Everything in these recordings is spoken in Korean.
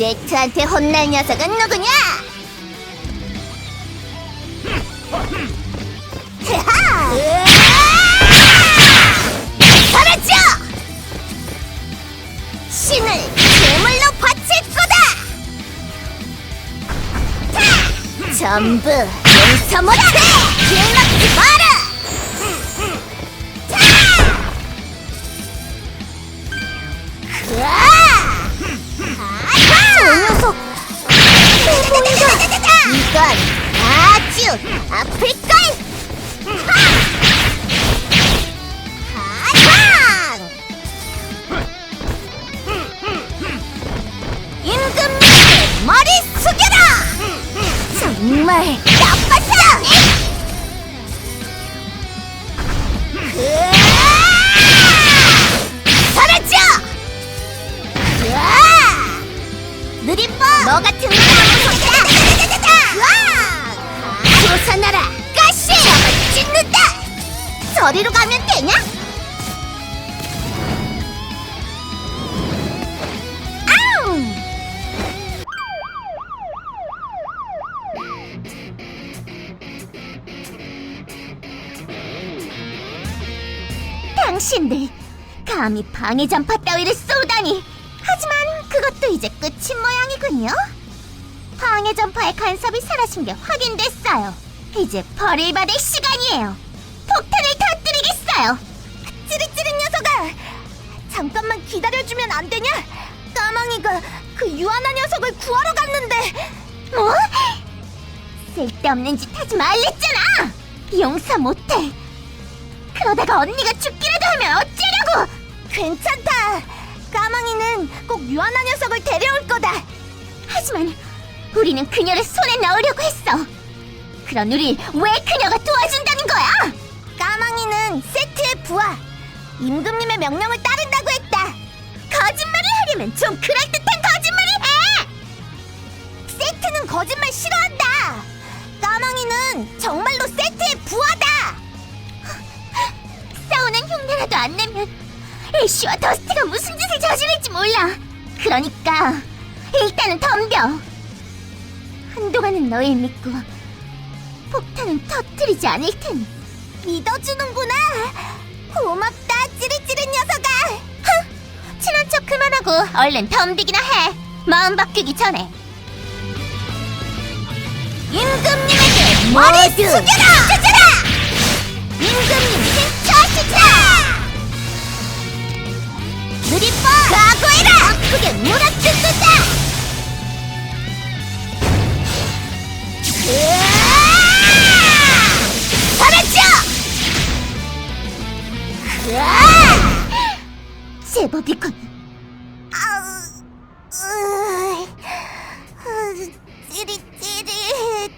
세트한테 혼날 녀석은 누구냐? 하하! 사라져! 신을 제물로 바칠 거다! 자! 전부 용서 못해! 길막지 마라! 이건 아주 아플걸! 하탕! 임금님 머리 숙여라! 정말 법! 너 같은 조사나라! 가시! 잡아 찢는다! 저리로 가면 되냐? 당신들 감히 방해 전파 따위를 쏘다니 하지만 그것도 이제 끝인 모양이군요 방해 전파의 간섭이 사라진 게 확인됐어요 이제 벌을 받을 시간이에요 폭탄을 터뜨리겠어요 찌릿찌릿 녀석아 잠깐만 기다려주면 안 되냐? 까망이가 그 유한한 녀석을 구하러 갔는데 뭐? 쓸데없는 짓 하지 말랬잖아 용서 못해 그러다가 언니가 죽기라도 하면 어쩌려고! 괜찮다. 까망이는 꼭 유한한 녀석을 데려올 거다. 하지만 우리는 그녀를 손에 넣으려고 했어. 그런 우리 왜 그녀가 도와준다는 거야? 까망이는 세트의 부하. 임금님의 명령을 따른다고 했다. 거짓말을 하려면 좀 그럴듯한 거짓말을 해! 세트는 거짓말 싫어한다. 까망이는 정말로 세트의 부하다. 싸우는 흉내라도 안 내면 애쉬와 더스티가 무슨 짓을 저지를지 몰라. 그러니까 일단은 덤벼. 한동안은 너희 믿고 폭탄은 터뜨리지 않을 테니 믿어주는구나. 고맙다, 찌릿찌릿 녀석아. 흥, 친한 척 그만하고 얼른 덤비기나 해. 마음 바뀌기 전에. 임금님에게 머리 숙여라! 찾아라! 임금님 힘차시자! 느리빠 각오해라! 아프게 몰아뜯는다! 제법이군 아우, 으, 으, 찌릿찌릿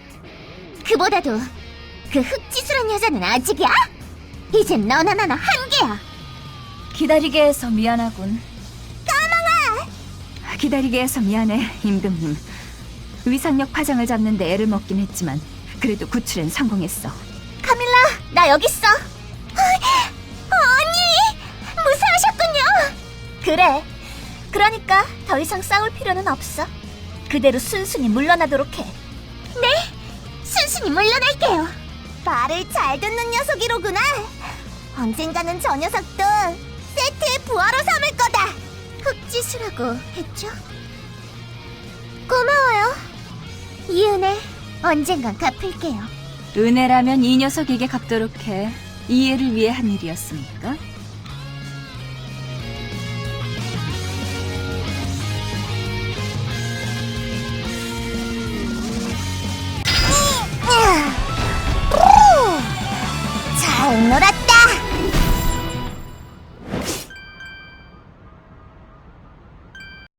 그보다도 그 흑지수란 여자는 아직이야? 이젠 너나 나나 한계야 기다리게 해서 미안하군. 까망아! 기다리게 해서 미안해, 임금님. 위상력 파장을 잡는데 애를 먹긴 했지만 그래도 구출엔 성공했어. 카밀라 나 여기 있어 그래. 그러니까 더 이상 싸울 필요는 없어. 그대로 순순히 물러나도록 해 네 순순히 물러날게요. 말을 잘 듣는 녀석이로구나. 언젠가는 저 녀석도 세트의 부하로 삼을 거다. 흑지수라고 했죠? 고마워요. 이 은혜 언젠간 갚을게요. 은혜라면 이 녀석에게 갚도록 해. 이해를 위해 한 일이었으니까. 잘 놀았다.